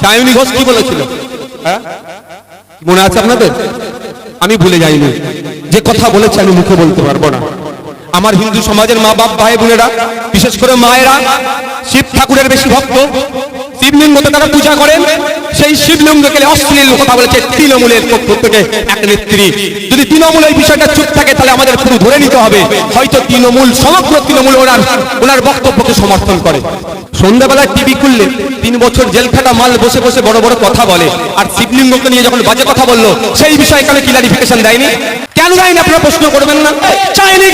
সায়নী ঘোষ কি বলেছিল? হ্যাঁ? মনে আছে আপনাদের? আমি ভুলে যাইনি। যে কথা বলেছে আমি মুখে বলতে পারব না। আমার হিন্দু সমাজের মা বাপ, ভাই, বোনেরা, বিশেষ করে মায়েরা, শিব ঠাকুরের বেশি ভক্ত, শিবলিঙ্গতে তারা পূজা করেন। সেই শিবলিঙ্গকে অশ্লীল কথা বলেছে তৃণমূলের পক্ষ থেকে এক নেত্রী। যদি তৃণমূল এই বিষয়টা চুপ থাকে, তাহলে আমাদের পুরো ধরে নিতে হবে। হয়তো তৃণমূল, সমগ্র তৃণমূল ওনার ওনার বক্তব্যকে সমর্থন করে। সন্ধ্যাবেলায় টিভি খুললে তিন বছর জেল খাটা মাল বসে বসে বড় বড় কথা বলে। আর শিবলিঙ্গকে নিয়ে যখন বাজে কথা বলল, সেই বিষয়ে কেন ক্লারিফিকেশন দেয়নি? কেন দেয়নি আপনারা প্রশ্ন করবেন না? চাইনি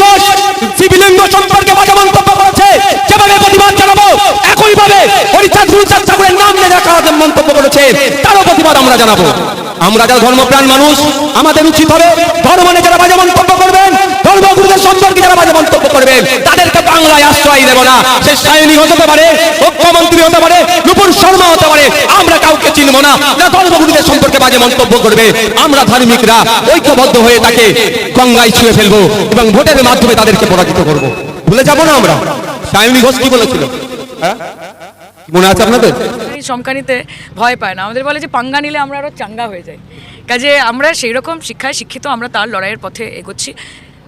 শিবলিঙ্গ সম্পর্কে একইভাবে হরিচাঁদ গুরুচাঁদ ঠাকুরের নাম নিয়ে দেখা মন্তব্য করেছে, তারও প্রতিবাদ আমরা জানাব। আমরা যারা ধর্মপ্রাণ মানুষ, আমাদের উচিত হবে ধর্ম নিয়ে যারা বাজে মন্তব্য করবেন ধর্মগুরুদের সম্পর্কে যারা বাজে মন্তব্য করবেন, তাদেরকে বাংলায় আশ্রয় দেব না। সে সায়নী হতে পারে, মুখ্যমন্ত্রী হতে পারে, নুপুর শর্মা হতে পারে, আমরা কাউকে চিনব না। না ধর্মগুরুদের সম্পর্কে বাজে মন্তব্য করবে, আমরা ধার্মিকরা, ঐক্যবদ্ধ হয়ে তাকে গঙ্গায় ছুঁয়ে ফেলব এবং ভোটের মাধ্যমে তাদেরকে পরাজিত করব। ভুলে যাব না আমরা। সায়নী ঘোষ কি বলেছিল? মনে আছে আপনাদের? সমকানিতে ভয় পায় না। আমাদের বলে যে পাঙ্গা নিলে আমরা আরও চাঙ্গা হয়ে যাই। কাজে আমরা সেই রকম শিক্ষায় শিক্ষিত, আমরা তার লড়াইয়ের পথে এগোচ্ছি।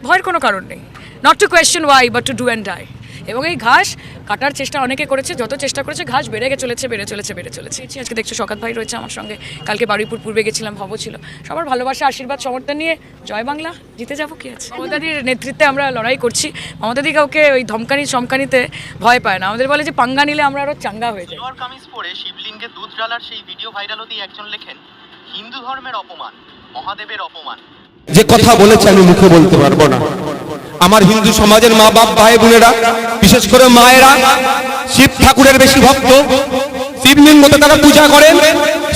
ভয়ের কোনো কারণ নেই। Not to question why but to do and die এবং এই ঘাস কাটার চেষ্টা অনেকে করেছে যত চেষ্টা করেছে ঘাস বেড়ে গে চলেছে বেড়ে চলেছে বেড়ে চলেছে। আজকে দেখছ শকাত ভাই রয়েছে আমার সঙ্গে। কালকে বারুইপুর পূর্বে গেছিলাম ভব ছিল। সবার ভালোবাসা আশীর্বাদ সমর্থন নিয়ে জয় বাংলা জিতে যাব কি আছে? মমতাদির নেতৃত্বে আমরা লড়াই করছি। মমতাদি কাউকে ওই ধমকানি চমকানিতে ভয় পায় না। আমাদের বলে যে পাঙ্গা নিলে আমরা আরও চাঙ্গা হয়ে যাই। কামিজ পরে শিবলিঙ্গে দুধ ঢালার সেই ভিডিও ভাইরাল হতেই একজন লেখেন হিন্দু ধর্মের অপমান মহাদেবের অপমান। যে কথা বলেছে আমি মুখে বলতে পারব না। আমার হিন্দু সমাজের মা বাপ, ভাই বোনেরা, বিশেষ করে মায়েরা, শিব ঠাকুরের বেশি ভক্ত শিবলিঙ্গতে তারা পূজা করেন,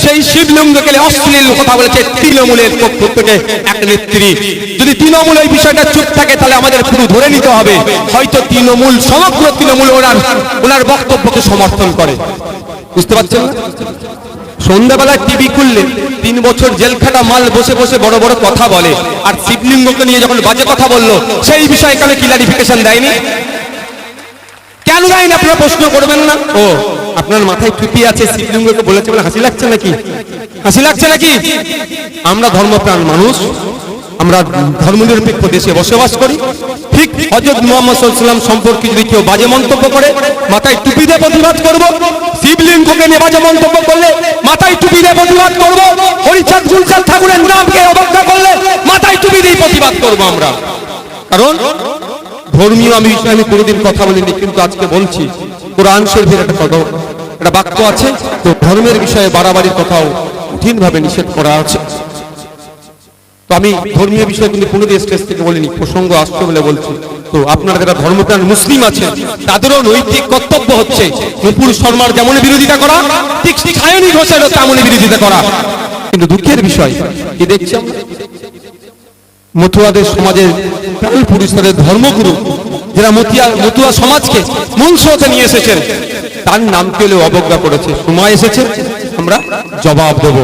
সেই শিবলিঙ্গকে অশ্লীল কথা বলেছে তৃণমূলের পক্ষ থেকে এক নেত্রী। যদি তৃণমূল এই বিষয়টা চুপ থাকে, তাহলে আমাদের পুরো ধরে নিতে হবে, হয়তো তৃণমূল, সমগ্র তৃণমূল ওনার ওনার বক্তব্যকে সমর্থন করে। বুঝতে পারছেন না সন্ধ্যাবেলায় টিভি খুললে তিন বছর জেল খাটা মাল বসে বসে বড় বড় কথা বলে। আর শিবলিঙ্গকে নিয়ে যখন বাজে কথা বলল, সেই বিষয়ে কেন ক্লারিফিকেশন দেয়নি? কেন দেয়নি? আপনারা প্রশ্ন করবেন না। ও, আপনার মাথায় টুপি আছে, শিবলিঙ্গকে বলেছে বলে হাসি লাগছে নাকি? হাসি লাগছে নাকি? আমরা ধর্মপ্রাণ মানুষ, আমরা ধর্মনিরপেক্ষ দেশে বসবাস করি। হজরত মোহাম্মদ সাল্লাম সম্পর্কে যদি কেউ বাজে মন্তব্য করে, মাথায় টুপি দিয়ে প্রতিবাদ করব, শিবলিঙ্গকে নিয়ে বাজে মন্তব্য করলে মাথায় টুপি দিয়ে প্রতিবাদ করব, হরিচাঁদ গুলচাঁদ ঠাকুরের নামকে অবজ্ঞা করলে মাথায় টুপি দিয়ে প্রতিবাদ করব আমরা। কারণ ধর্মীয় আমি বিষয়ে আমি কোনোদিন কথা বলিনি, কিন্তু আজকে বলছি, কোরআন শরীফের একটা কথা, একটা বাক্য আছে, তো ধর্মের বিষয়ে বাড়াবাড়ির কথাও কঠিনভাবে নিষেধ করা আছে। তো আমি ধর্মীয় বিষয় কিন্তু কোনোদিন স্টেজ থেকে বলিনি, প্রসঙ্গ আসছে বলে বলছি। তো আপনারা যারা ধর্মপ্রাণ মুসলিম আছেন, তাদেরও নৈতিক কর্তব্য হচ্ছে নুপুর শর্মার যেমন বিরোধিতা করা, ঠিক ঠিক সায়নী ঘোষেরও তেমন বিরোধিতা করা। কিন্তু দুঃখের বিষয়, কি দেখছি আমরা? মতুয়াদের সমাজের প্রাণ পুরুষদের ধর্মগুরু, যারা মতিয়া মতুয়া সমাজকে মূল স্রোতে নিয়ে এসেছেন, তার নাম পেলেও অবজ্ঞা করেছে। সময় এসেছে, আমরা জবাব দেব।